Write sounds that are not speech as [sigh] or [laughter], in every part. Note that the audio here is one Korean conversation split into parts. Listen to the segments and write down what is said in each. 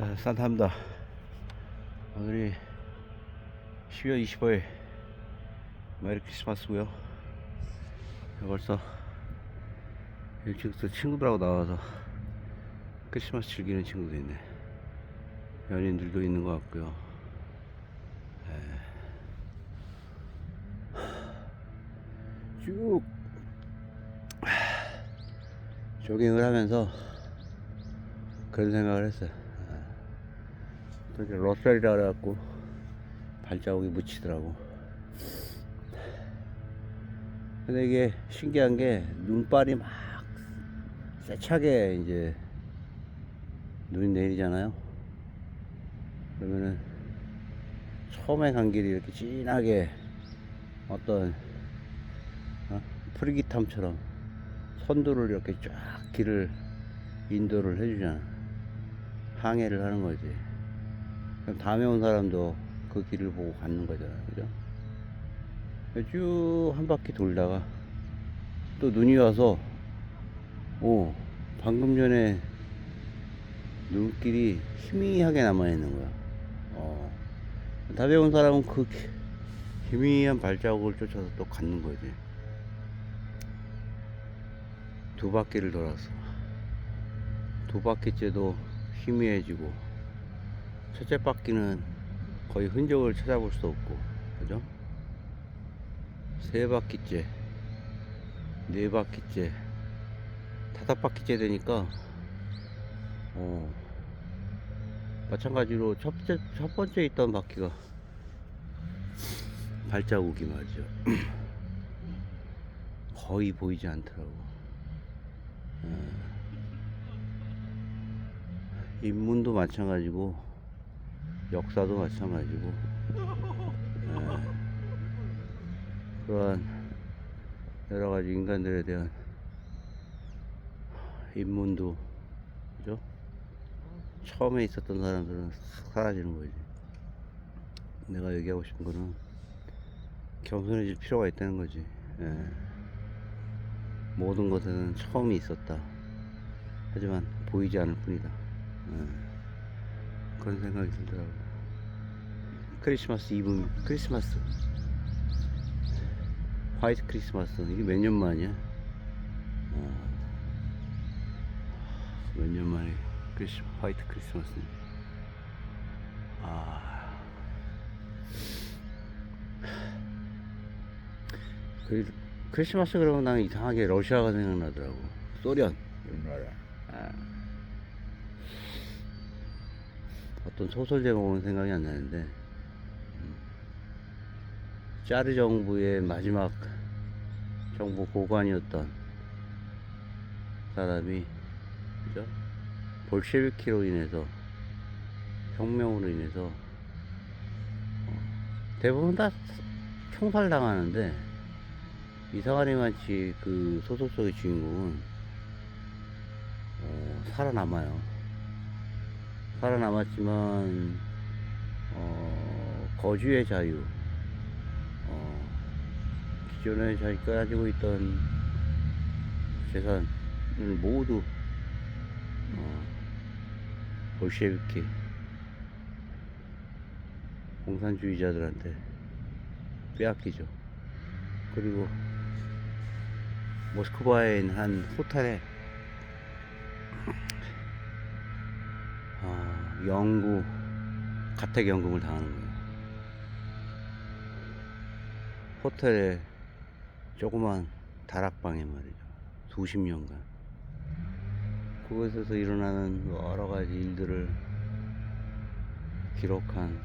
자, 산타합니다. 오늘이 12월 25일 메리 크리스마스고요. 벌써 일찍부터 친구들하고 나와서 크리스마스 즐기는 친구도 있네. 연인들도 있는 것 같고요. 예. 쭉 조깅을 하면서 그런 생각을 했어요. 이제 러셀이라 그래갖고 발자국이 묻히더라고. 근데 이게 신기한 게 눈발이 막 세차게 이제 눈이 내리잖아요. 그러면은 처음에 간 길이 이렇게 진하게 어떤 어? 프리기탐처럼 선두를 이렇게 쫙 길을 인도를 해주잖아. 항해를 하는 거지. 다음에 온 사람도 그 길을 보고 가는 거잖아. 그죠? 쭉 한 바퀴 돌다가 또 눈이 와서, 어, 방금 전에 눈길이 희미하게 남아있는 거야. 어. 다음에 온 사람은 그 기- 희미한 발자국을 쫓아서 또 가는 거지. 두 바퀴를 돌았어. 두 바퀴째도 희미해지고 첫째 바퀴는 거의 흔적을 찾아볼 수 없고 그죠? 세 바퀴째 네 바퀴째 다섯 바퀴째 되니까 어 마찬가지로 첫, 번째, 첫 번째 있던 바퀴가 발자국이 말이죠. [clears throat] 거의 보이지 않더라고. 인문도 마찬가지고 역사도 마찬가지고 예. 그러한 여러 가지 인간들에 대한 인문도 그죠? 처음에 있었던 사람들은 싹 사라지는 거지. 내가 얘기하고 싶은 거는 겸손해질 필요가 있다는 거지. 예. 모든 것에는 처음이 있었다. 하지만 보이지 않을 뿐이다. 예. 그런 생각이 들더라고. 크리스마스 이브, 크리스마스. 화이트 크리스마스. 이게 몇 년 만이야? 어. 몇년 만에 크리스, 화이트 크리스마스. 아. 그, 크리스마스 그러면 난 이상하게 러시아가 생각나더라고. 소련. 나라. 아. 어떤 소설 제목은 생각이 안 나는데 음. 짜르 정부의 마지막 정부 고관이었던 사람이 그죠? 볼셰비키로 인해서 혁명으로 인해서 어, 대부분 다 총살당하는데 이상하리 마치 그 소설 속의 주인공은 어, 살아남아요. 살아남았지만 어, 거주의 자유 어, 기존에 자기가 가지고 있던 재산을 모두 어, 볼셰비키 공산주의자들한테 빼앗기죠. 그리고 모스크바에 있는 한 호텔에 아, 영구 가택연금을 당하는 거예요. 호텔에 조그만 다락방에 말이죠. 수십 년간. 그곳에서 일어나는 여러 가지 일들을 기록한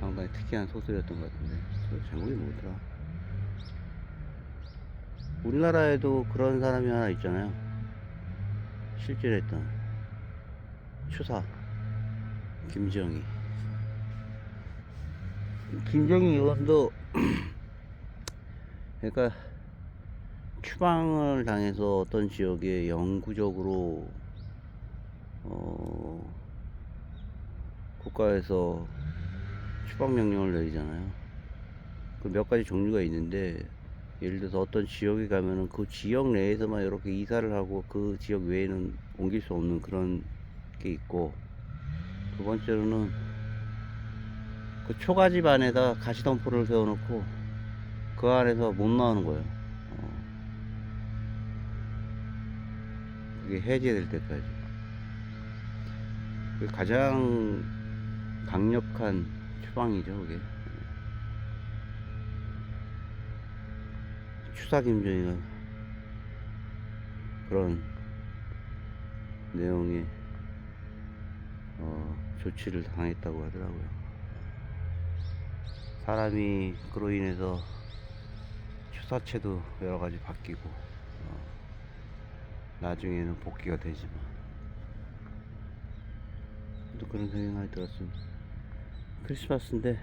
상당히 특이한 소설이었던 것 같은데, 그 제목이 뭐더라? 우리나라에도 그런 사람이 하나 있잖아요. 실질했던 추사 김정희. 김정희 의원도 [clears throat] 그러니까 추방을 당해서 어떤 지역에 영구적으로 어, 국가에서 추방 명령을 내리잖아요. 그 몇 가지 종류가 있는데 예를 들어서 어떤 지역에 가면은 그 지역 내에서만 이렇게 이사를 하고 그 지역 외에는 옮길 수 없는 그런 게 있고 두 번째로는 그 초가집 안에다 가시덤불을 세워놓고 그 안에서 못 나오는 거예요. 그게 해제될 때까지. 그 가장 강력한 추방이죠, 그게. 추사 김정희가 그런 내용의 어, 조치를 당했다고 하더라고요. 사람이 그로 인해서 추사체도 여러 가지 바뀌고 어, 나중에는 복귀가 되지만 또 그런 생각이 많이 들었습니다. 크리스마스인데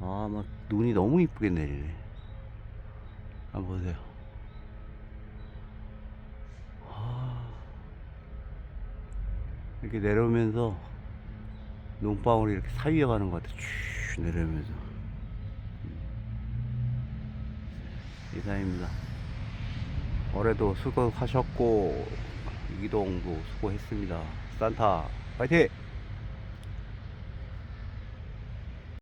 아 막 눈이 너무 이쁘게 내리네. 한번 보세요. 아, 이렇게 내려오면서 눈방울이 이렇게 사위에 가는 것 같아. 쭉 내려오면서. 음. 이상입니다. 올해도 수고하셨고, 이동도 수고했습니다. 산타, 파이팅!